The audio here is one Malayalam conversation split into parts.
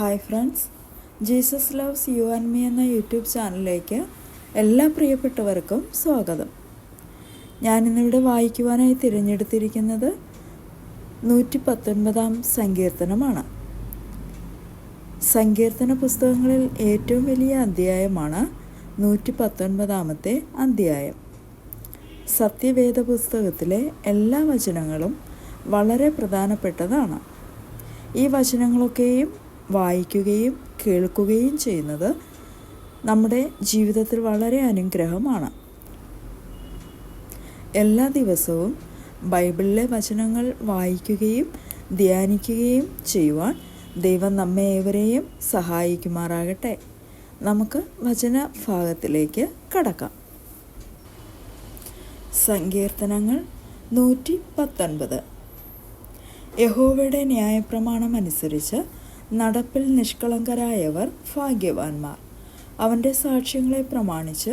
Hi friends. Jesus loves you and me എന്ന യൂട്യൂബ് ചാനലിലേക്ക് എല്ലാ പ്രിയപ്പെട്ടവർക്കും സ്വാഗതം. ഞാനിന്നിവിടെ വായിക്കുവാനായി തിരഞ്ഞെടുത്തിരിക്കുന്നത് നൂറ്റി പത്തൊൻപതാം സങ്കീർത്തനമാണ്. സങ്കീർത്തന പുസ്തകങ്ങളിൽ ഏറ്റവും വലിയ അധ്യായമാണ് നൂറ്റി പത്തൊൻപതാമത്തെ അധ്യായം. സത്യവേദ പുസ്തകത്തിലെ എല്ലാ വചനങ്ങളും വളരെ പ്രധാനപ്പെട്ടതാണ്. ഈ വചനങ്ങളൊക്കെയും വായിക്കുകയും കേൾക്കുകയും ചെയ്യുന്നത് നമ്മുടെ ജീവിതത്തിൽ വളരെ അനുഗ്രഹമാണ്. എല്ലാ ദിവസവും ബൈബിളിലെ വചനങ്ങൾ വായിക്കുകയും ധ്യാനിക്കുകയും ചെയ്യുവാൻ ദൈവം നമ്മെ ഏവരെയും സഹായിക്കുമാറാകട്ടെ. നമുക്ക് വചന ഭാഗത്തിലേക്ക് കടക്കാം. സങ്കീർത്തനങ്ങൾ നൂറ്റി പത്തൊൻപത്. യഹോവയുടെ ന്യായപ്രമാണം അനുസരിച്ച് നടപ്പിൽ നിഷ്കളങ്കരായവർ ഭാഗ്യവാന്മാർ. അവന്റെ സാക്ഷ്യങ്ങളെ പ്രമാണിച്ച്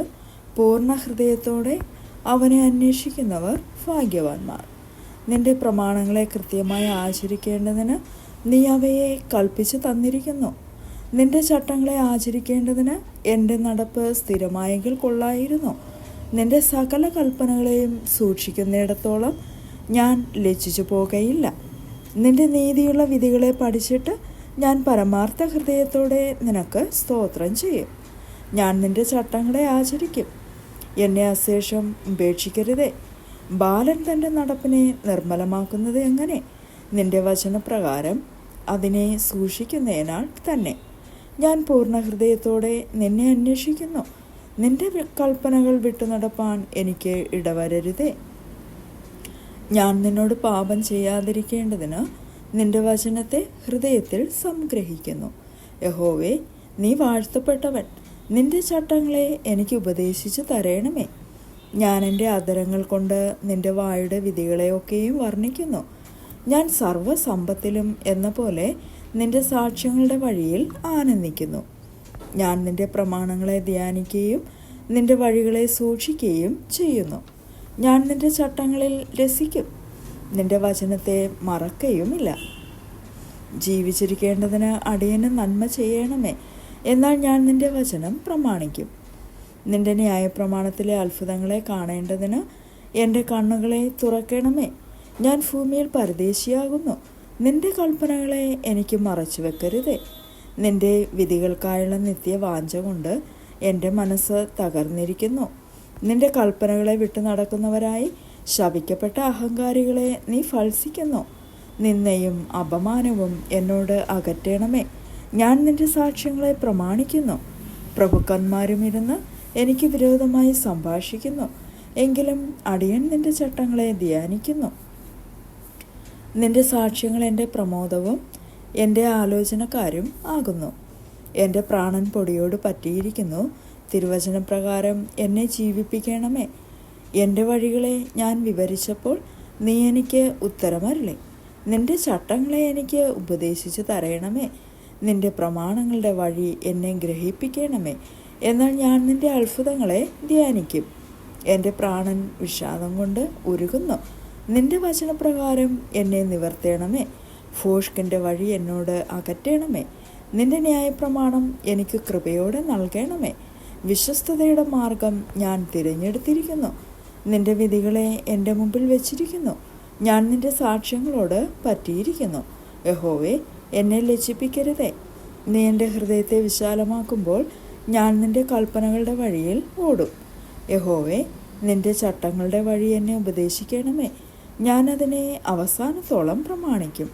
പൂർണ ഹൃദയത്തോടെ അവനെ അന്വേഷിക്കുന്നവർ ഭാഗ്യവാന്മാർ. നിന്റെ പ്രമാണങ്ങളെ കൃത്യമായി ആചരിക്കേണ്ടതിന് നീ അവയെ കൽപ്പിച്ചു തന്നിരിക്കുന്നു. നിന്റെ ചട്ടങ്ങളെ ആചരിക്കേണ്ടതിന് എന്റെ നടപ്പ് സ്ഥിരമായെങ്കിൽ കൊള്ളായിരുന്നു. നിന്റെ സകല കൽപ്പനകളെയും സൂക്ഷിക്കുന്നിടത്തോളം ഞാൻ ലജ്ജിച്ചു പോകയില്ല. നിന്റെ നീതിയുള്ള വിധികളെ പഠിച്ചിട്ട് ഞാൻ പരമാർത്ഥ ഹൃദയത്തോടെ നിനക്ക് സ്തോത്രം ചെയ്യും. ഞാൻ നിന്റെ ചട്ടങ്ങളെ ആചരിക്കും. എന്നെ അശേഷം ഉപേക്ഷിക്കരുതേ. ബാലൻ തന്റെ നടപ്പിനെ നിർമ്മലമാക്കുന്നത് എങ്ങനെ? നിന്റെ വചനപ്രകാരം അതിനെ സൂക്ഷിക്കുന്നതിനാൽ തന്നെ. ഞാൻ പൂർണ ഹൃദയത്തോടെ നിന്നെ അന്വേഷിക്കുന്നു. നിന്റെ കൽപ്പനകൾ വിട്ടു നടപ്പാൻ എനിക്ക് ഇടവരരുതേ. ഞാൻ നിന്നോട് പാപം ചെയ്യാതിരിക്കേണ്ടതിന് നിന്റെ വചനത്തെ ഹൃദയത്തിൽ സംഗ്രഹിക്കുന്നു. യഹോവേ നീ വാഴ്ത്തപ്പെട്ടവൻ. നിന്റെ ചട്ടങ്ങളെ എനിക്ക് ഉപദേശിച്ചു തരയണമേ ഞാൻ എന്റെ ആദരങ്ങൾ കൊണ്ട് നിന്റെ വായുടെ വിധികളെയൊക്കെയും വർണിക്കുന്നു. ഞാൻ സർവസമ്പത്തിലും എന്ന പോലെ നിന്റെ സാക്ഷ്യങ്ങളുടെ വഴിയിൽ ആനന്ദിക്കുന്നു. ഞാൻ നിന്റെ പ്രമാണങ്ങളെ ധ്യാനിക്കുകയും നിന്റെ വഴികളെ സൂക്ഷിക്കുകയും ചെയ്യുന്നു. ഞാൻ നിന്റെ ചട്ടങ്ങളിൽ രസിക്കും. നിന്റെ വചനത്തെ മറക്കുകയുമില്ല ജീവിച്ചിരിക്കേണ്ടതിന് അടിയന് നന്മ ചെയ്യണമേ. എന്നാൽ ഞാൻ നിന്റെ വചനം പ്രമാണിക്കും. നിന്റെ ന്യായപ്രമാണത്തിലെ അത്ഭുതങ്ങളെ കാണേണ്ടതിന് എന്റെ കണ്ണുകളെ തുറക്കണമേ. ഞാൻ ഭൂമിയിൽ പരദേശിയാകുന്നു. നിന്റെ കൽപ്പനകളെ എനിക്ക് മറച്ചു വെക്കരുതേ നിന്റെ വിധികൾക്കായുള്ള നിത്യവാഞ്ച കൊണ്ട് എന്റെ മനസ്സ് തകർന്നിരിക്കുന്നു. നിന്റെ കൽപ്പനകളെ വിട്ടു നടക്കുന്നവരായി ശപിക്കപ്പെട്ട അഹങ്കാരികളെ നീ ഫത്സിക്കുന്നു നിന്നെയും അപമാനവും എന്നോട് അകറ്റണമേ. ഞാൻ നിന്റെ സാക്ഷ്യങ്ങളെ പ്രമാണിക്കുന്നു. പ്രഭുക്കന്മാരും ഇരുന്ന് എനിക്ക് വിരോധമായി സംഭാഷിക്കുന്നു. എങ്കിലും അടിയൻ നിന്റെ ചട്ടങ്ങളെ ധ്യാനിക്കുന്നു. നിന്റെ സാക്ഷ്യങ്ങൾ എന്റെ പ്രമോദവും എന്റെ ആലോചനക്കാരും ആകുന്നു. എന്റെ പ്രാണൻ പൊടിയോട് പറ്റിയിരിക്കുന്നു. തിരുവചനപ്രകാരം എന്നെ ജീവിപ്പിക്കണമേ. എന്റെ വഴികളെ ഞാൻ വിവരിച്ചപ്പോൾ നീ എനിക്ക് ഉത്തരമരുളി. നിന്റെ ചട്ടങ്ങളെ എനിക്ക് ഉപദേശിച്ചു തരയണമേ. നിന്റെ പ്രമാണങ്ങളുടെ വഴി എന്നെ ഗ്രഹിപ്പിക്കണമേ. എന്നാൽ ഞാൻ നിന്റെ അത്ഭുതങ്ങളെ ധ്യാനിക്കും. എന്റെ പ്രാണൻ വിഷാദം കൊണ്ട് ഉരുകുന്നു. നിന്റെ വചനപ്രകാരം എന്നെ നിവർത്തേണമേ. ഫോഷ്കിന്റെ വഴി എന്നോട് അകറ്റണമേ. നിന്റെ ന്യായപ്രമാണം എനിക്ക് കൃപയോടെ നൽകണമേ. വിശ്വസ്തതയുടെ മാർഗം ഞാൻ തിരഞ്ഞെടുത്തിരിക്കുന്നു. നിന്റെ വിധികളെ എന്റെ മുമ്പിൽ വെച്ചിരിക്കുന്നു. ഞാൻ നിന്റെ സാക്ഷ്യങ്ങളോട് പറ്റിയിരിക്കുന്നു. യഹോവെ എന്നെ ലജ്ജിപ്പിക്കരുതേ. നീ എന്റെ ഹൃദയത്തെ വിശാലമാക്കുമ്പോൾ ഞാൻ നിന്റെ കൽപ്പനകളുടെ വഴിയിൽ ഓടും. യഹോവെ നിന്റെ ചട്ടങ്ങളുടെ വഴി എന്നെ ഉപദേശിക്കണമേ. ഞാനതിനെ അവസാനത്തോളം പ്രമാണിക്കും.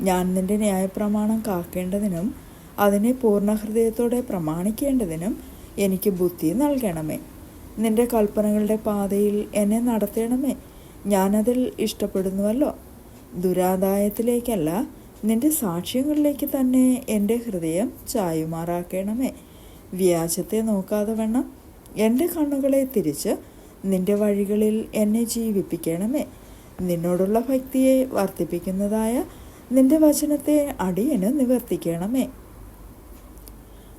ഞാൻ നിന്റെ ന്യായപ്രമാണം കാക്കേണ്ടതിനും അതിനെ പൂർണ ഹൃദയത്തോടെ പ്രമാണിക്കേണ്ടതിനും എനിക്ക് ബുദ്ധി നൽകണമേ. നിന്റെ കൽപ്പനകളുടെ പാതയിൽ എന്നെ നടത്തണമേ. ഞാനതിൽ ഇഷ്ടപ്പെടുന്നുവല്ലോ. ദുരാദായത്തിലേക്കല്ല നിന്റെ സാക്ഷ്യങ്ങളിലേക്ക് തന്നെ എന്റെ ഹൃദയം ചായുമാറാക്കണമേ. വ്യാജത്തെ നോക്കാതെ വേണം എന്റെ കണ്ണുകളെ തിരിച്ച് നിന്റെ വഴികളിൽ എന്നെ ജീവിപ്പിക്കണമേ. നിന്നോടുള്ള ഭക്തിയെ വർദ്ധിപ്പിക്കുന്നതായ നിന്റെ വചനത്തെ അടിയന് നിവർത്തിക്കണമേ.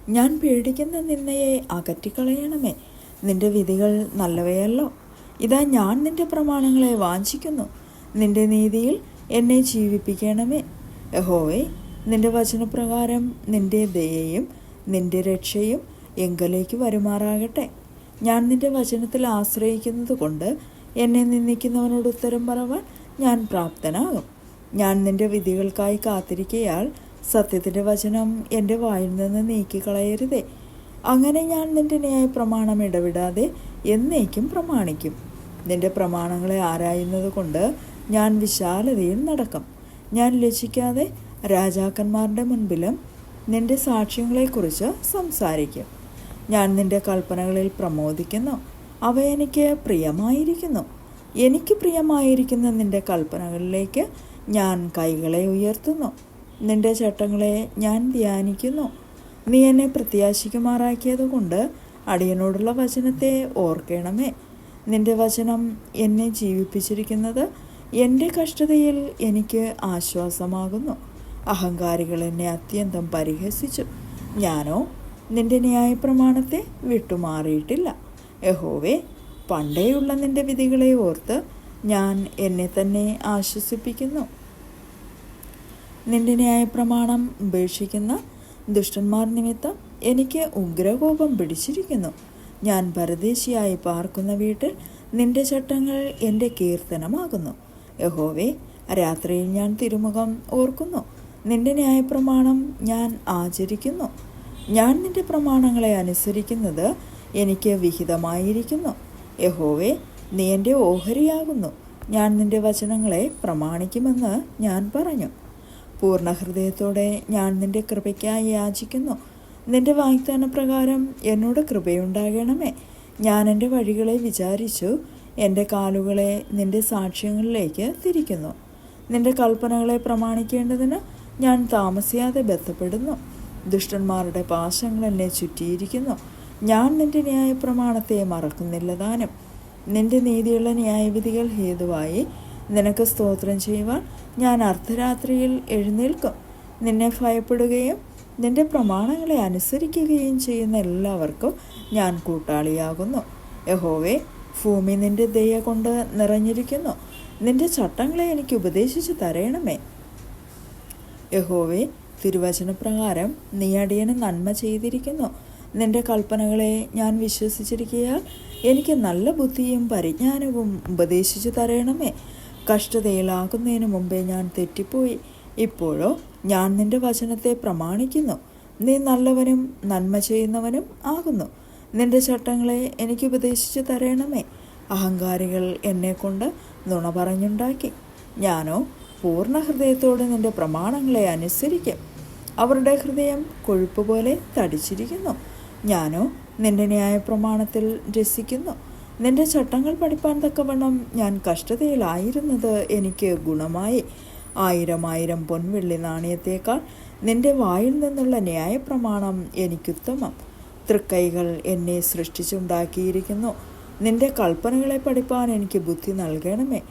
ഞാൻ പേടിക്കുന്ന നിന്നയെ അകറ്റിക്കളയണമേ. നിന്റെ വിധികൾ നല്ലവയല്ലോ. ഇതാ ഞാൻ നിന്റെ പ്രമാണങ്ങളെ വാഞ്ചിക്കുന്നു. നിന്റെ നീതിയിൽ എന്നെ ജീവിപ്പിക്കണമേ. യഹോവേ നിന്റെ വചനപ്രകാരം നിന്റെ ദയയും നിന്റെ രക്ഷയും എങ്കലേക്ക് വരുമാറാകട്ടെ. ഞാൻ നിന്റെ വചനത്തിൽ ആശ്രയിക്കുന്നത് കൊണ്ട് എന്നെ നിന്ദിക്കുന്നവനോട് ഉത്തരം പറവാൻ ഞാൻ പ്രാപ്തനാകും. ഞാൻ നിന്റെ വിധികൾക്കായി കാത്തിരിക്കയാൽ സത്യത്തിന്റെ വചനം എന്റെ വായിൽ നിന്ന് നീക്കിക്കളയരുതേ. അങ്ങനെ ഞാൻ നിന്റെ ന്യായ പ്രമാണം ഇടവിടാതെ എന്നേക്കും പ്രമാണിക്കും. നിന്റെ പ്രമാണങ്ങളെ ആരായുന്നത് കൊണ്ട് ഞാൻ വിശാലതയിൽ നടക്കും. ഞാൻ ലജിക്കാതെ രാജാക്കന്മാരുടെ മുൻപിലും നിന്റെ സാക്ഷ്യങ്ങളെക്കുറിച്ച് സംസാരിക്കും. ഞാൻ നിന്റെ കൽപ്പനകളിൽ പ്രമോദിക്കുന്നു. അവ എനിക്ക് പ്രിയമായിരിക്കുന്നു. എനിക്ക് പ്രിയമായിരിക്കുന്ന നിന്റെ കൽപ്പനകളിലേക്ക് ഞാൻ കൈകളെ ഉയർത്തുന്നു. നിന്റെ ചട്ടങ്ങളെ ഞാൻ ധ്യാനിക്കുന്നു. നീ എന്നെ പ്രത്യാശിക്കുമാറാക്കിയതുകൊണ്ട് അടിയനോടുള്ള വചനത്തെ ഓർക്കണമേ. നിന്റെ വചനം എന്നെ ജീവിപ്പിച്ചിരിക്കുന്നത് എന്റെ കഷ്ടതയിൽ എനിക്ക് ആശ്വാസമാകുന്നു. അഹങ്കാരികൾ എന്നെ അത്യന്തം പരിഹസിച്ചു. ഞാനോ നിന്റെ ന്യായപ്രമാണത്തെ വിട്ടുമാറിയിട്ടില്ല. യഹോവേ പണ്ടേയുള്ള നിന്റെ വിധികളെ ഓർത്ത് ഞാൻ എന്നെ തന്നെ ആശ്വസിപ്പിക്കുന്നു. നിന്റെ ന്യായപ്രമാണം ഉപേക്ഷിക്കുന്ന ദുഷ്ടന്മാർ നിമിത്തം എനിക്ക് ഉഗ്രകോപം പിടിച്ചിരിക്കുന്നു. ഞാൻ പരദേശിയായി പാർക്കുന്ന വീട്ടിൽ നിന്റെ ചട്ടങ്ങൾ എന്റെ കീർത്തനമാകുന്നു. യഹോവേ രാത്രിയിൽ ഞാൻ തിരുമുഖം ഓർക്കുന്നു. നിന്റെ ന്യായപ്രമാണം ഞാൻ ആചരിക്കുന്നു. ഞാൻ നിന്റെ പ്രമാണങ്ങളെ അനുസരിക്കുന്നത് എനിക്ക് വിഹിതമായിരിക്കുന്നു. യഹോവേ നീ എന്റെ ഓഹരിയാകുന്നു. ഞാൻ നിന്റെ വചനങ്ങളെ പ്രമാണിക്കുമെന്ന് ഞാൻ പറഞ്ഞു. പൂർണ ഹൃദയത്തോടെ ഞാൻ നിന്റെ കൃപയ്ക്കായി യാചിക്കുന്നു. നിന്റെ വാഗ്ദാന പ്രകാരം എന്നോട് കൃപയുണ്ടാകണമേ. ഞാൻ എന്റെ വഴികളെ വിചാരിച്ചു എന്റെ കാലുകളെ നിന്റെ സാക്ഷ്യങ്ങളിലേക്ക് തിരിക്കുന്നു. നിന്റെ കൽപ്പനകളെ പ്രമാണിക്കേണ്ടതിന് ഞാൻ താമസിയാതെ ബന്ധപ്പെടുന്നു. ദുഷ്ടന്മാരുടെ പാശങ്ങൾ എന്നെ ചുറ്റിയിരിക്കുന്നു. ഞാൻ നിന്റെ ന്യായ പ്രമാണത്തെ മറക്കുന്നില്ല താനും. നിന്റെ നീതിയുള്ള ന്യായവിധികൾ ഹേതുവായി നിനക്ക് സ്തോത്രം ചെയ്യുവാൻ ഞാൻ അർദ്ധരാത്രിയിൽ എഴുന്നേൽക്കും. നിന്നെ ഭയപ്പെടുകയും നിന്റെ പ്രമാണങ്ങളെ അനുസരിക്കുകയും ചെയ്യുന്ന എല്ലാവർക്കും ഞാൻ കൂട്ടാളിയാകുന്നു. യഹോവേ ഭൂമി നിന്റെ ദയ കൊണ്ട് നിറഞ്ഞിരിക്കുന്നു. നിന്റെ ചട്ടങ്ങളെ എനിക്ക് ഉപദേശിച്ചു തരയണമേ യഹോവേ തിരുവചനപ്രകാരം നീ അടിയന് നന്മ ചെയ്തിരിക്കുന്നു. നിന്റെ കൽപ്പനകളെ ഞാൻ വിശ്വസിച്ചിരിക്കയാൽ എനിക്ക് നല്ല ബുദ്ധിയും പരിജ്ഞാനവും ഉപദേശിച്ചു തരയണമേ കഷ്ടതയിലാകുന്നതിന് മുമ്പേ ഞാൻ തെറ്റിപ്പോയി. ഇപ്പോഴോ ഞാൻ നിന്റെ വചനത്തെ പ്രമാണിക്കുന്നു. നീ നല്ലവനും നന്മ ചെയ്യുന്നവനും ആകുന്നു. നിന്റെ ചട്ടങ്ങളെ എനിക്ക് ഉപദേശിച്ചു തരണമേ. അഹങ്കാരികൾ എന്നെക്കൊണ്ട് നുണ പറഞ്ഞുണ്ടാക്കി. ഞാനോ പൂർണ ഹൃദയത്തോടെ നിന്റെ പ്രമാണങ്ങളെ അനുസരിക്കും. അവരുടെ ഹൃദയം കൊഴുപ്പ് പോലെ തടിച്ചിരിക്കുന്നു. ഞാനോ നിന്റെ ന്യായപ്രമാണത്തിൽ രസിക്കുന്നു. നിന്റെ ചട്ടങ്ങൾ പഠിപ്പാൻ തക്കവണ്ണം ഞാൻ കഷ്ടതയിലായിരുന്നത് എനിക്ക് ഗുണമായി. ആയിരം ആയിരം പൊൻവെള്ളി നാണയത്തേക്കാൾ നിന്റെ വായിൽ നിന്നുള്ള ന്യായപ്രമാണം എനിക്കുത്തമം തൃക്കൈകൾ എന്നെ സൃഷ്ടിച്ചുണ്ടാക്കിയിരിക്കുന്നു. നിന്റെ കൽപ്പനകളെ പഠിപ്പാൻ എനിക്ക് ബുദ്ധി നൽകണമേ.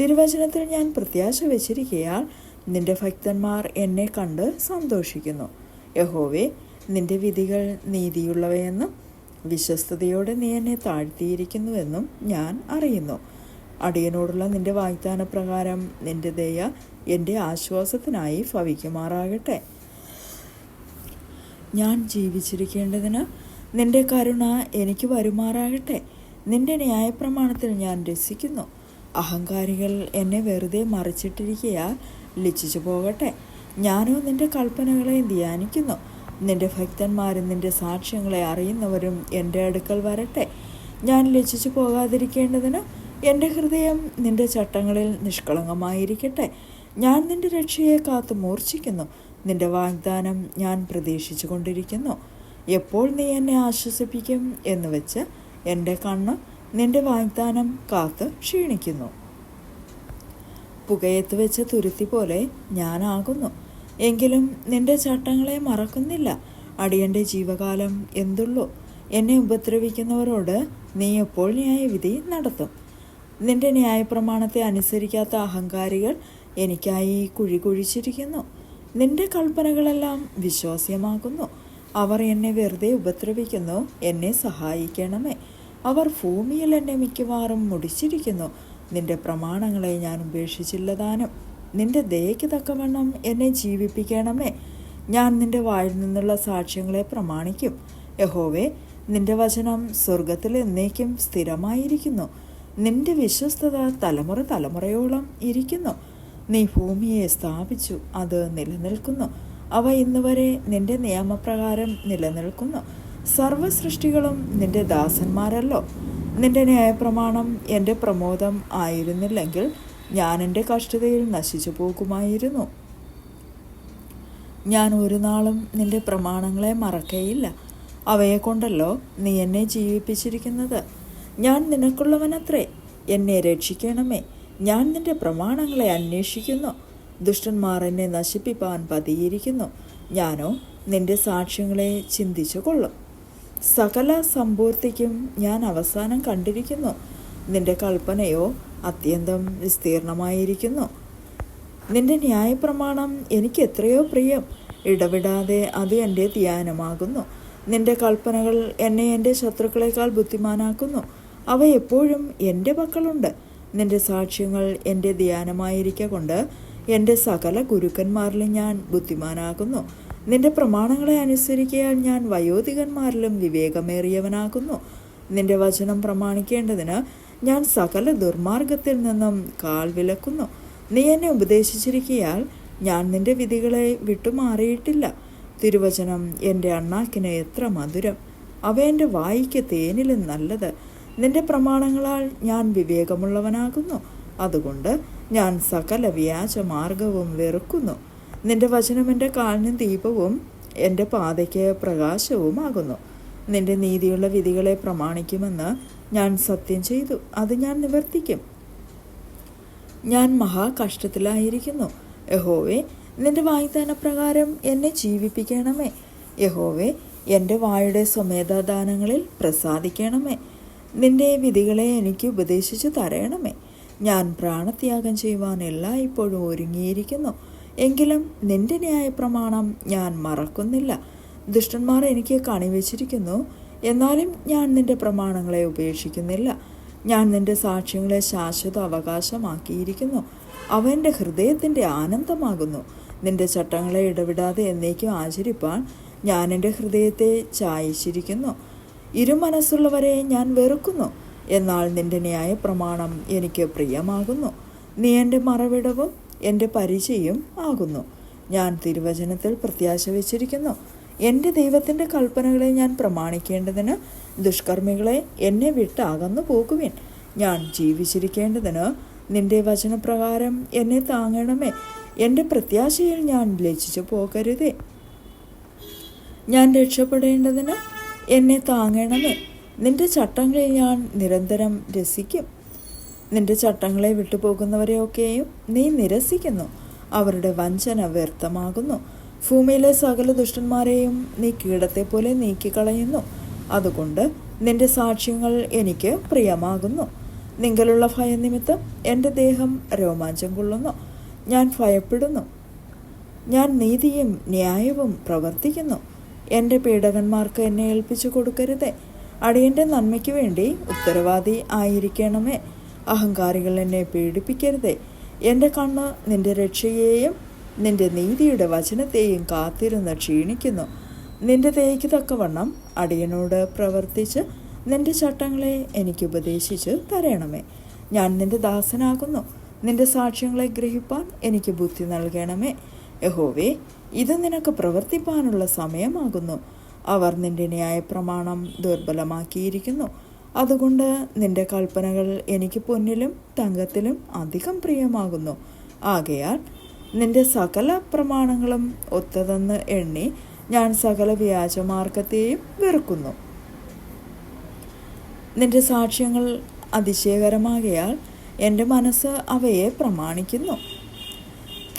തിരുവചനത്തിൽ ഞാൻ പ്രത്യാശ വെച്ചിരിക്കയാൽ നിന്റെ ഭക്തന്മാർ എന്നെ കണ്ട് സന്തോഷിക്കുന്നു. യഹോവേ നിന്റെ വിധികൾ നീതിയുള്ളവയെന്നും വിശ്വസ്തയോടെ നീ എന്നെ താഴ്ത്തിയിരിക്കുന്നുവെന്നും ഞാൻ അറിയുന്നു. അടിയനോടുള്ള നിന്റെ വാഗ്ദാന പ്രകാരം നിന്റെ ദയ എന്റെ ആശ്വാസത്തിനായി ഭവിക്കുമാറാകട്ടെ. ഞാൻ ജീവിച്ചിരിക്കേണ്ടതിന് നിന്റെ കരുണ എനിക്ക് വരുമാറാകട്ടെ. നിന്റെ ന്യായപ്രമാണത്തിൽ ഞാൻ രസിക്കുന്നു. അഹങ്കാരികൾ എന്നെ വെറുതെ മറിച്ചിട്ടിരിക്കുക ലജ്ജിച്ചു പോകട്ടെ. ഞാനോ നിന്റെ കൽപ്പനകളെ ധ്യാനിക്കുന്നു. നിന്റെ ഭക്തന്മാരും നിന്റെ സാക്ഷ്യങ്ങളെ അറിയുന്നവരും എന്റെ അടുക്കൽ വരട്ടെ. ഞാൻ ലജ്ജിച്ചു പോകാതിരിക്കേണ്ടതിന് എന്റെ ഹൃദയം നിന്റെ ചട്ടങ്ങളിൽ നിഷ്കളങ്കമായിരിക്കട്ടെ. ഞാൻ നിന്റെ രക്ഷയെ കാത്തു മൂർച്ഛിക്കുന്നു. നിന്റെ വാഗ്ദാനം ഞാൻ പ്രതീക്ഷിച്ചു കൊണ്ടിരിക്കുന്നു. എപ്പോൾ നീ എന്നെ ആശ്വസിപ്പിക്കും എന്ന് വെച്ച് എന്റെ കണ്ണ് നിന്റെ വാഗ്ദാനം കാത്ത് ക്ഷീണിക്കുന്നു. പുകയത്ത് വെച്ച തുരുത്തി പോലെ ഞാനാകുന്നു എങ്കിലും നിന്റെ ചട്ടങ്ങളെ മറക്കുന്നില്ല. അടിയന്റെ ജീവകാലം എന്തുള്ളൂ? എന്നെ ഉപദ്രവിക്കുന്നവരോട് നീ എപ്പോൾ ന്യായവിധി നടത്തും. നിന്റെ ന്യായപ്രമാണത്തെ അനുസരിക്കാത്ത അഹങ്കാരികൾ എനിക്കായി കുഴി കുഴിച്ചിരിക്കുന്നു നിന്റെ കൽപ്പനകളെല്ലാം വിശ്വാസ്യമാകുന്നു അവർ എന്നെ വെറുതെ ഉപദ്രവിക്കുന്നു. എന്നെ സഹായിക്കണമേ. അവർ ഭൂമിയിൽ എന്നെ മിക്കവാറും മുടിച്ചിരിക്കുന്നു. നിന്റെ പ്രമാണങ്ങളെ ഞാൻ ഉപേക്ഷിച്ചില്ല താനും. നിന്റെ ദയയ്ക്ക് തക്കവണ്ണം എന്നെ ജീവിപ്പിക്കണമേ. ഞാൻ നിന്റെ വായിൽ നിന്നുള്ള സാക്ഷ്യങ്ങളെ പ്രമാണിക്കും. യഹോവേ നിന്റെ വചനം സ്വർഗത്തിൽ എന്നേക്കും സ്ഥിരമായിരിക്കുന്നു. നിന്റെ വിശ്വസ്തത തലമുറ തലമുറയോളം ഇരിക്കുന്നു. നീ ഭൂമിയെ സ്ഥാപിച്ചു അത് നിലനിൽക്കുന്നു. അവ ഇന്ന് വരെ നിന്റെ നിയമപ്രകാരം നിലനിൽക്കുന്നു. സർവസൃഷ്ടികളും നിന്റെ ദാസന്മാരല്ലോ. നിന്റെ ന്യായപ്രമാണം എന്റെ പ്രമോദം ആയിരുന്നില്ലെങ്കിൽ ഞാൻ എന്റെ കഷ്ടതയിൽ നശിച്ചു പോകുമായിരുന്നു. ഞാൻ ഒരു നാളും നിന്റെ പ്രമാണങ്ങളെ മറക്കയില്ല. അവയെ കൊണ്ടല്ലോ നീ എന്നെ ജീവിപ്പിച്ചിരിക്കുന്നത്. ഞാൻ നിനക്കുള്ളവനത്രേ. എന്നെ രക്ഷിക്കണമേ. ഞാൻ നിന്റെ പ്രമാണങ്ങളെ അന്വേഷിക്കുന്നു. ദുഷ്ടന്മാർ എന്നെ നശിപ്പിപ്പാൻ പതിയിരിക്കുന്നു. ഞാനോ നിന്റെ സാക്ഷ്യങ്ങളെ ചിന്തിച്ചു കൊള്ളും. സകല സമ്പൂർത്തിക്കും ഞാൻ അവസാനം കണ്ടിരിക്കുന്നു. നിന്റെ കൽപ്പനയോ അത്യന്തം വിസ്തീർണമായിരിക്കുന്നു. നിന്റെ ന്യായപ്രമാണം എനിക്ക് എത്രയോ പ്രിയം. ഇടവിടാതെ അത് എന്റെ ധ്യാനമാകുന്നു. നിന്റെ കൽപ്പനകൾ എന്നെ എന്റെ ശത്രുക്കളെക്കാൾ ബുദ്ധിമാനാക്കുന്നു. അവ എപ്പോഴും എന്റെ പക്കലുണ്ട്. നിന്റെ സാക്ഷ്യങ്ങൾ എന്റെ ധ്യാനമായിരിക്ക കൊണ്ട് എന്റെ സകല ഗുരുക്കന്മാരിലും ഞാൻ ബുദ്ധിമാനാകുന്നു. നിന്റെ പ്രമാണങ്ങളെ അനുസരിക്കാൻ ഞാൻ വയോധികന്മാരിലും വിവേകമേറിയവനാകുന്നു. നിന്റെ വചനം പ്രമാണിക്കേണ്ടതിന് ഞാൻ സകല ദുർമാർഗത്തിൽ നിന്നും കാൽ വിലക്കുന്നു. നീ എന്നെ ഉപദേശിച്ചിരിക്കയാൽ ഞാൻ നിന്റെ വിധികളെ വിട്ടുമാറിയിട്ടില്ല. തിരുവചനം എന്റെ അണ്ണാക്കിന് എത്ര മധുരം. അവ എന്റെ വായിക്ക് തേനിലും നല്ലത്. നിന്റെ പ്രമാണങ്ങളാൽ ഞാൻ വിവേകമുള്ളവനാകുന്നു. അതുകൊണ്ട് ഞാൻ സകല വ്യാജ മാർഗവും വെറുക്കുന്നു. നിന്റെ വചനം എന്റെ കാലിന് ദീപവും എന്റെ പാതയ്ക്ക് പ്രകാശവുമാകുന്നു. നിന്റെ നീതിയുള്ള വിധികളെ പ്രമാണിക്കുമെന്ന് ഞാൻ സത്യം ചെയ്തു. അത് ഞാൻ നിവർത്തിക്കും. ഞാൻ മഹാകഷ്ടത്തിലായിരിക്കുന്നു. യഹോവേ നിന്റെ വാഗ്ദാനപ്രകാരം എന്നെ ജീവിപ്പിക്കണമേ. യഹോവേ എന്റെ വായുടെ സ്വമേധാദാനങ്ങളിൽ പ്രസാദിക്കണമേ. നിന്റെ വിധികളെ എനിക്ക് ഉപദേശിച്ചു തരയണമേ ഞാൻ പ്രാണത്യാഗം ചെയ്യുവാൻ എല്ലായ്പ്പോഴും ഒരുങ്ങിയിരിക്കുന്നു. എങ്കിലും നിന്റെ ന്യായപ്രമാണം ഞാൻ മറക്കുന്നില്ല. ദുഷ്ടന്മാർ എനിക്ക് കണിവെച്ചിരിക്കുന്നു എന്നാലും ഞാൻ നിന്റെ പ്രമാണങ്ങളെ ഉപേക്ഷിക്കുന്നില്ല. ഞാൻ നിന്റെ സാക്ഷ്യങ്ങളെ ശാശ്വത അവകാശമാക്കിയിരിക്കുന്നു. അവ എന്റെ ഹൃദയത്തിന്റെ ആനന്ദമാകുന്നു. നിന്റെ ചട്ടങ്ങളെ ഇടവിടാതെ എന്നേക്കും ആചരിപ്പാൻ ഞാൻ എന്റെ ഹൃദയത്തെ ചായച്ചിരിക്കുന്നു. ഇരുമനസ്സുള്ളവരെ ഞാൻ വെറുക്കുന്നു. എന്നാൽ നിന്റെ ന്യായ പ്രമാണം എനിക്ക് പ്രിയമാകുന്നു. നീ എന്റെ മറവിടവും എന്റെ പരിചയം ആകുന്നു. ഞാൻ തിരുവചനത്തിൽ പ്രത്യാശ വച്ചിരിക്കുന്നു. എന്റെ ദൈവത്തിന്റെ കൽപ്പനകളെ ഞാൻ പ്രമാണിക്കേണ്ടതിന് ദുഷ്കർമ്മികളെ എന്നെ വിട്ട് അകന്നു പോകുവിൻ. ഞാൻ ജീവിച്ചിരിക്കേണ്ടതിന് നിന്റെ വചനപ്രകാരം എന്നെ താങ്ങണമേ. എന്റെ പ്രത്യാശയിൽ ഞാൻ ലജിച്ചു പോകരുതേ. ഞാൻ രക്ഷപ്പെടേണ്ടതിന് എന്നെ താങ്ങണമേ. നിന്റെ ചട്ടങ്ങളിൽ ഞാൻ നിരന്തരം രസിക്കും. നിന്റെ ചട്ടങ്ങളെ വിട്ടുപോകുന്നവരെയൊക്കെയും നീ നിരസിക്കുന്നു. അവരുടെ വഞ്ചന വ്യർത്ഥമാകുന്നു. ഭൂമിയിലെ സകല ദുഷ്ടന്മാരെയും നീ കീടത്തെ പോലെ നീക്കിക്കളയുന്നു. അതുകൊണ്ട് നിന്റെ സാക്ഷ്യങ്ങൾ എനിക്ക് പ്രിയമാകുന്നു. നിങ്ങളുള്ള ഭയനിമിത്തം എന്റെ ദേഹം രോമാഞ്ചം കൊള്ളുന്നു. ഞാൻ ഭയപ്പെടുന്നു. ഞാൻ നീതിയും ന്യായവും പ്രവർത്തിക്കുന്നു. എന്റെ പീഡകന്മാർക്ക് എന്നെ ഏൽപ്പിച്ചു കൊടുക്കരുതേ. അടിയന്റെ നന്മയ്ക്ക് വേണ്ടി ഉത്തരവാദി ആയിരിക്കണമേ. അഹങ്കാരികൾ എന്നെ പീഡിപ്പിക്കരുതേ. എന്റെ കണ്ണ് നിന്റെ രക്ഷയെയും നിന്റെ നീതിയുടെ വചനത്തെയും കാത്തിരുന്ന് ക്ഷീണിക്കുന്നു. നിന്റെ തേക്ക് തക്കവണ്ണം അടിയനോട് പ്രവർത്തിച്ച് നിന്റെ ചട്ടങ്ങളെ എനിക്ക് ഉപദേശിച്ച് തരണമേ. ഞാൻ നിന്റെ ദാസനാകുന്നു. നിന്റെ സാക്ഷ്യങ്ങളെ ഗ്രഹിപ്പാൻ എനിക്ക് ബുദ്ധി നൽകണമേ. യഹോവേ ഇത് നിനക്ക് പ്രവർത്തിപ്പാനുള്ള സമയമാകുന്നു. അവർ നിന്റെ ന്യായപ്രമാണം ദുർബലമാക്കിയിരിക്കുന്നു. അതുകൊണ്ട് നിന്റെ കൽപ്പനകൾ എനിക്ക് പൊന്നിലും തങ്കത്തിലും അധികം പ്രിയമാകുന്നു. ആകയാൽ നിന്റെ സകല പ്രമാണങ്ങളും ഒത്തതെന്ന് എണ്ണി ഞാൻ സകല വ്യാജമാർഗത്തെയും വെറുക്കുന്നു. നിന്റെ സാക്ഷ്യങ്ങൾ അതിശയകരമാകയാൽ എന്റെ മനസ്സ് അവയെ പ്രമാണിക്കുന്നു.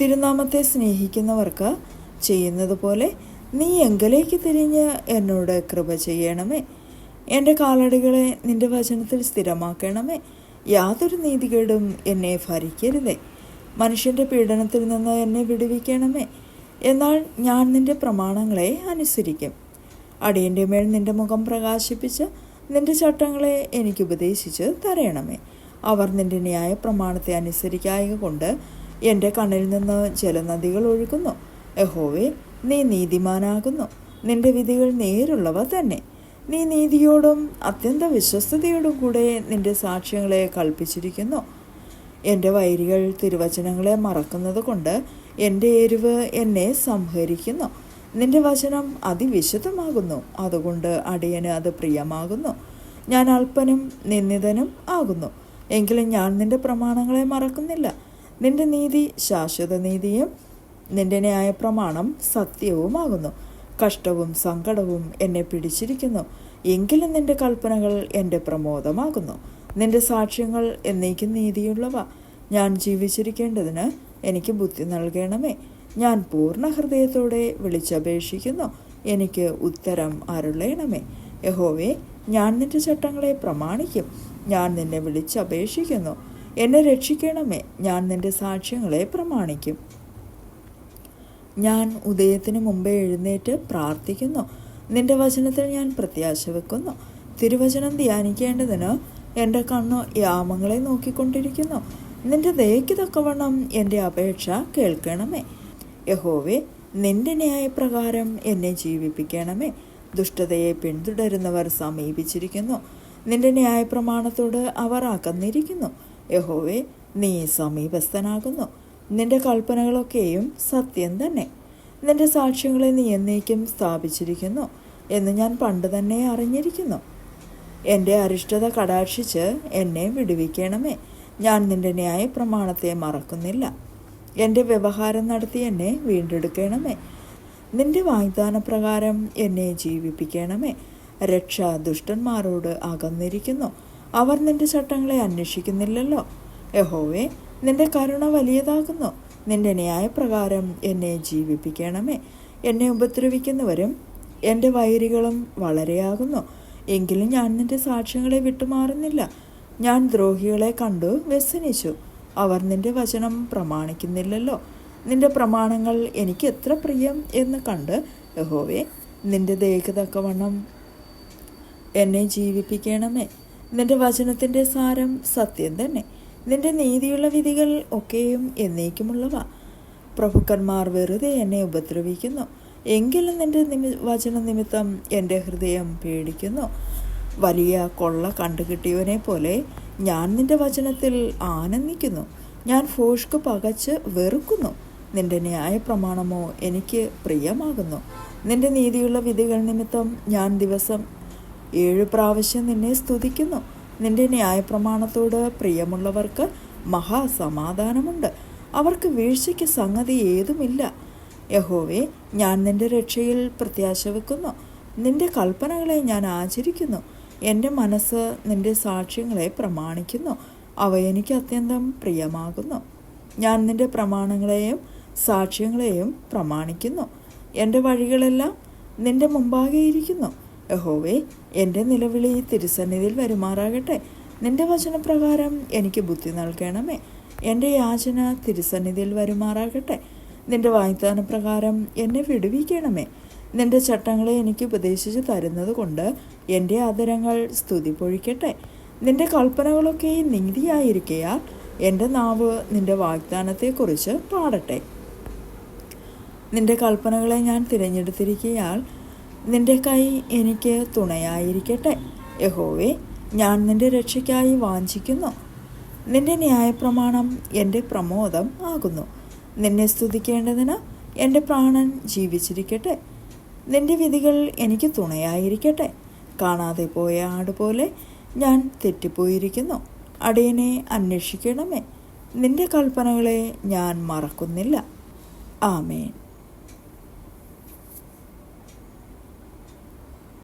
തിരുനാമത്തെ സ്നേഹിക്കുന്നവർക്ക് ചെയ്യുന്നത് പോലെ നീ എങ്കിലേക്ക് തിരിഞ്ഞ് എന്നോട് കൃപ ചെയ്യണമേ. എന്റെ കാലടികളെ നിന്റെ വചനത്തിൽ സ്ഥിരമാക്കണമേ. യാതൊരു നീതികേടും എന്നെ ഭരിക്കരുതേ. മനുഷ്യന്റെ പീഡനത്തിൽ നിന്ന് എന്നെ വിടുവിക്കണമേ. എന്നാൽ ഞാൻ നിന്റെ പ്രമാണങ്ങളെ അനുസരിക്കും. അടിയന്റെ മേൽ നിന്റെ മുഖം പ്രകാശിപ്പിച്ച് നിന്റെ ചട്ടങ്ങളെ എനിക്ക് ഉപദേശിച്ച് തരയണമേ. അവർ നിന്റെ ന്യായ പ്രമാണത്തെ അനുസരിക്കായ കൊണ്ട് എന്റെ കണ്ണിൽ നിന്ന് ജലനദികൾ ഒഴുകുന്നു. യഹോവേ നീ നീതിമാനാകുന്നു. നിന്റെ വിധികൾ നേരുള്ളവ തന്നെ. നീ നീതിയോടും അത്യന്ത വിശ്വസ്തയോടും കൂടെ നിന്റെ സാക്ഷ്യങ്ങളെ കൽപ്പിച്ചിരിക്കുന്നു. എന്റെ വൈരികൾ തിരുവചനങ്ങളെ മറക്കുന്നത് കൊണ്ട് എന്റെ എരിവ് എന്നെ സംഹരിക്കുന്നു. നിന്റെ വചനം അതിവിശുദ്ധമാകുന്നു. അതുകൊണ്ട് അടിയന് അത് പ്രിയമാകുന്നു. ഞാൻ അല്പനും നിന്ദിതനും ആകുന്നു. എങ്കിലും ഞാൻ നിന്റെ പ്രമാണങ്ങളെ മറക്കുന്നില്ല. നിന്റെ നീതി ശാശ്വത നീതിയും നിന്റെ ന്യായപ്രമാണം സത്യവുമാകുന്നു. കഷ്ടവും സങ്കടവും എന്നെ പിടിച്ചിരിക്കുന്നു. എങ്കിലും നിന്റെ കൽപ്പനകൾ എന്റെ പ്രമോദമാകുന്നു. നിന്റെ സാക്ഷ്യങ്ങൾ എന്നേക്കും നീതിയുള്ളവ. ഞാൻ ജീവിച്ചിരിക്കേണ്ടതിന് എനിക്ക് ബുദ്ധി നൽകണമേ. ഞാൻ പൂർണ ഹൃദയത്തോടെ വിളിച്ചപേക്ഷിക്കുന്നു. എനിക്ക് ഉത്തരം അരുളേണമേ. യഹോവേ ഞാൻ നിന്റെ ചട്ടങ്ങളെ പ്രമാണിക്കും. ഞാൻ നിന്നെ വിളിച്ചപേക്ഷിക്കുന്നു. എന്നെ രക്ഷിക്കണമേ. ഞാൻ നിന്റെ സാക്ഷ്യങ്ങളെ പ്രമാണിക്കും. ഞാൻ ഉദയത്തിന് മുമ്പേ എഴുന്നേറ്റ് പ്രാർത്ഥിക്കുന്നു. നിന്റെ വചനത്തിൽ ഞാൻ പ്രത്യാശ വെക്കുന്നു. തിരുവചനം ധ്യാനിക്കേണ്ടതിന് എന്റെ കണ്ണു യാമങ്ങളെ നോക്കിക്കൊണ്ടിരിക്കുന്നു. നിന്റെ ദയയ്ക്ക് തക്കവണ്ണം എന്റെ അപേക്ഷ കേൾക്കണമേ. യഹോവേ നിന്റെ ന്യായപ്രകാരം എന്നെ ജീവിപ്പിക്കണമേ. ദുഷ്ടതയെ പിന്തുടരുന്നവർ സമീപിച്ചിരിക്കുന്നു. നിന്റെ ന്യായപ്രമാണത്തോട് അവർ അകന്നിരിക്കുന്നു. യഹോവേ നീ സമീപസ്ഥനാകുന്നു. നിന്റെ കൽപ്പനകളൊക്കെയും സത്യം തന്നെ. നിന്റെ സാക്ഷ്യങ്ങളെ നീ എന്നേക്കും സ്ഥാപിച്ചിരിക്കുന്നു എന്ന് ഞാൻ പണ്ട് തന്നെ അറിഞ്ഞിരിക്കുന്നു. എന്റെ അരിഷ്ടത കടാക്ഷിച്ച് എന്നെ വിടുവിക്കണമേ. ഞാൻ നിന്റെ ന്യായപ്രമാണത്തെ മറക്കുന്നില്ല. എന്റെ വ്യവഹാരം നടത്തി എന്നെ വീണ്ടെടുക്കണമേ. നിന്റെ വാഗ്ദാനപ്രകാരം എന്നെ ജീവിപ്പിക്കണമേ. രക്ഷ ദുഷ്ടന്മാരോട് അകന്നിരിക്കുന്നു. അവർ നിന്റെ ചട്ടങ്ങളെ അന്വേഷിക്കുന്നില്ലല്ലോ. യഹോവേ നിന്റെ കരുണ വലിയതാകുന്നു. നിന്റെ ന്യായപ്രകാരം എന്നെ ജീവിപ്പിക്കണമേ. എന്നെ ഉപദ്രവിക്കുന്നവരും എന്റെ വൈരികളും വളരെയാകുന്നു. എങ്കിലും ഞാൻ നിന്റെ സാക്ഷ്യങ്ങളെ വിട്ടുമാറുന്നില്ല. ഞാൻ ദ്രോഹികളെ കണ്ടു വ്യസനിച്ചു. അവർ നിന്റെ വചനം പ്രമാണിക്കുന്നില്ലല്ലോ. നിന്റെ പ്രമാണങ്ങൾ എനിക്ക് എത്ര പ്രിയം എന്ന് കണ്ട് യഹോവേ നിന്റെ ദേഹതക്കവണ്ണം എന്നെ ജീവിപ്പിക്കണമേ. നിന്റെ വചനത്തിന്റെ സാരം സത്യം തന്നെ. നിന്റെ നീതിയുള്ള വിധികൾ ഒക്കെയും എന്നേക്കുമുള്ളവ. പ്രഭുക്കന്മാർ വെറുതെ എന്നെ ഉപദ്രവിക്കുന്നു. എങ്കിലും നിന്റെ നിമി വചന നിമിത്തം എന്റെ ഹൃദയം പേടിക്കുന്നു. വലിയ കൊള്ള കണ്ടുകിട്ടിയവനെ പോലെ ഞാൻ നിന്റെ വചനത്തിൽ ആനന്ദിക്കുന്നു. ഞാൻ ഫോഷ്ക്ക് പകച്ച് വെറുക്കുന്നു. നിന്റെ ന്യായപ്രമാണമോ എനിക്ക് പ്രിയമാകുന്നു. നിന്റെ നീതിയുള്ള വിധികൾ നിമിത്തം ഞാൻ ദിവസം ഏഴ് പ്രാവശ്യം നിന്നെ സ്തുതിക്കുന്നു. നിന്റെ ന്യായപ്രമാണത്തോട് പ്രിയമുള്ളവർക്ക് മഹാസമാധാനമുണ്ട്. അവർക്ക് വീഴ്ചയ്ക്ക് സംഗതി ഏതുമില്ല. യഹോവേ ഞാൻ നിന്റെ രക്ഷയിൽ പ്രത്യാശ വെക്കുന്നു. നിന്റെ കൽപ്പനകളെ ഞാൻ ആചരിക്കുന്നു. എന്റെ മനസ്സ് നിന്റെ സാക്ഷ്യങ്ങളെ പ്രമാണിക്കുന്നു. അവ എനിക്ക് അത്യന്തം പ്രിയമാകുന്നു. ഞാൻ നിന്റെ പ്രമാണങ്ങളെയും സാക്ഷ്യങ്ങളെയും പ്രമാണിക്കുന്നു. എന്റെ വഴികളെല്ലാം നിന്റെ മുമ്പാകെ ഇരിക്കുന്നു. യഹോവേ എന്റെ നിലവിളി തിരുസന്നിധിയിൽ വരുമാറാകട്ടെ. നിന്റെ വചനപ്രകാരം എനിക്ക് ബുദ്ധി നൽകണമേ. എന്റെ യാചന തിരുസന്നിധിയിൽ വരുമാറാകട്ടെ. നിന്റെ വാഗ്ദാനപ്രകാരം എന്നെ വിടുവിക്കണമേ. നിന്റെ ചട്ടങ്ങളെ എനിക്ക് ഉപദേശിച്ച് തരുന്നത് കൊണ്ട് എന്റെ ആദരങ്ങൾ സ്തുതി പൊഴിക്കട്ടെ നിന്റെ കൽപ്പനകളൊക്കെ നീതിയായിരിക്കയാൽ എന്റെ നാവ് നിന്റെ വാഗ്ദാനത്തെക്കുറിച്ച് പാടട്ടെ. നിന്റെ കൽപ്പനകളെ ഞാൻ തിരഞ്ഞെടുത്തിരിക്കയാൽ നിന്റെ കൈ എനിക്ക് തുണയായിരിക്കട്ടെ. യഹോവേ ഞാൻ നിന്റെ രക്ഷയ്ക്കായി വാഞ്ചിക്കുന്നു. നിന്റെ ന്യായപ്രമാണം എന്റെ പ്രമോദം ആകുന്നു. നിന്നെ സ്തുതിക്കേണ്ടതിന് എന്റെ പ്രാണൻ ജീവിച്ചിരിക്കട്ടെ. നിന്റെ വിധികൾ എനിക്ക് തുണയായിരിക്കട്ടെ. കാണാതെ പോയ ആടുപോലെ ഞാൻ തെറ്റിപ്പോയിരിക്കുന്നു. അടിയനെ അന്വേഷിക്കണമേ. നിന്റെ കൽപ്പനകളെ ഞാൻ മറക്കുന്നില്ല. ആമേൻ.